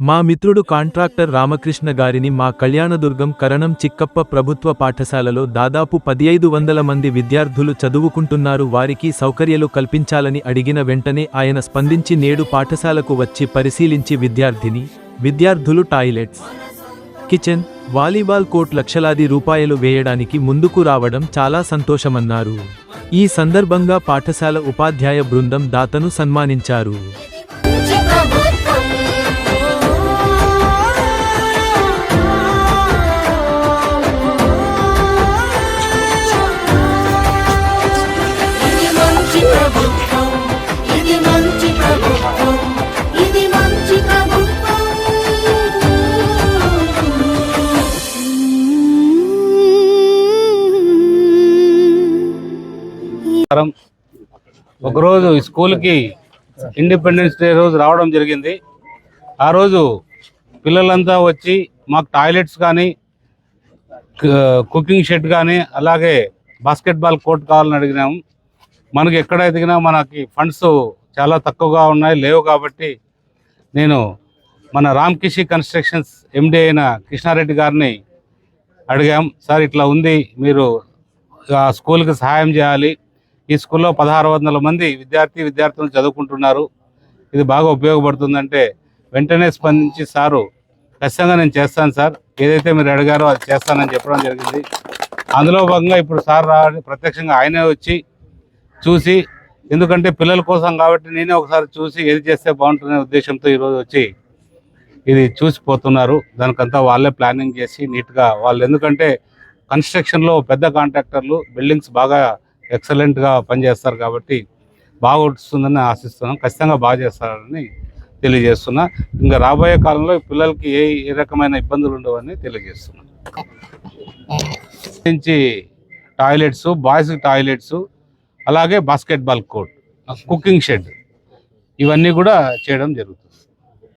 మా మిత్రుడు కాంట్రాక్టర్ రామకృష్ణ గారిని మా కళ్యాణదుర్గం కరణం చిక్కప్ప ప్రభుత్వ పాఠశాలలో దాదాపు పదిఐదు వందల మంది విద్యార్థులు చదువుకుంటున్నారు. వారికి సౌకర్యాలు కల్పించాలని అడిగిన వెంటనే ఆయన స్పందించి నేడు పాఠశాలకు వచ్చి పరిశీలించి విద్యార్థిని విద్యార్థులు టాయిలెట్స్ కిచెన్ వాలీబాల్ కోర్ట్ లక్షలాది రూపాయలు వేయడానికి ముందుకు రావడం చాలా సంతోషమన్నారు. ఈ సందర్భంగా పాఠశాల ఉపాధ్యాయ బృందం దాతను సన్మానించారు. ప్రభుత్వం ఒకరోజు ఈ స్కూల్కి ఇండిపెండెన్స్ డే రోజు రావడం జరిగింది. ఆ రోజు పిల్లలంతా వచ్చి మాకు టాయిలెట్స్ కానీ కుకింగ్ షెడ్ కానీ అలాగే బాస్కెట్బాల్ కోర్ట్ కావాలని అడిగినాము మనకి ఎక్కడ ఎదిగినా మనకి ఫండ్స్ చాలా తక్కువగా ఉన్నాయి లేవు కాబట్టి నేను మన రామ్కిషి కన్స్ట్రక్షన్స్ ఎండి అయిన కృష్ణారెడ్డి గారిని అడిగాం సార్ ఇట్లా ఉంది మీరు ఆ స్కూల్కి సహాయం చేయాలి ఈ స్కూల్లో పదహారు వందల మంది విద్యార్థి విద్యార్థులు చదువుకుంటున్నారు. ఇది బాగా ఉపయోగపడుతుందంటే వెంటనే స్పందించి సారు ఖచ్చితంగా నేను చేస్తాను సార్. ఏదైతే మీరు అడిగారో అది చేస్తానని చెప్పడం జరిగింది. అందులో భాగంగా ఇప్పుడు సార్ రావడం ప్రత్యక్షంగా ఆయనే వచ్చి చూసి ఎందుకంటే పిల్లల కోసం కాబట్టి నేనే ఒకసారి చూసి ఏది చేస్తే బాగుంటుందనే ఉద్దేశంతో ఈరోజు వచ్చి ఇది చూసిపోతున్నారు దానికంతా వాళ్ళే ప్లానింగ్ చేసి నీట్గా వాళ్ళు ఎందుకంటే కన్స్ట్రక్షన్లో పెద్ద కాంట్రాక్టర్లు బిల్డింగ్స్ బాగా ఎక్సలెంట్గా పనిచేస్తారు కాబట్టి బాగొస్తుందని ఆశిస్తున్నాం ఖచ్చితంగా బాగా చేస్తారని తెలియజేస్తున్నా. ఇంకా రాబోయే కాలంలో పిల్లలకి ఏ ఏ రకమైన ఇబ్బందులు ఉండవని తెలియజేస్తున్నా. నుంచి టాయిలెట్స్ బాయ్స్ టాయిలెట్స్ అలాగే బాస్కెట్బాల్ కోర్ట్ కుకింగ్ షెడ్ ఇవన్నీ కూడా చేయడం జరుగుతుంది.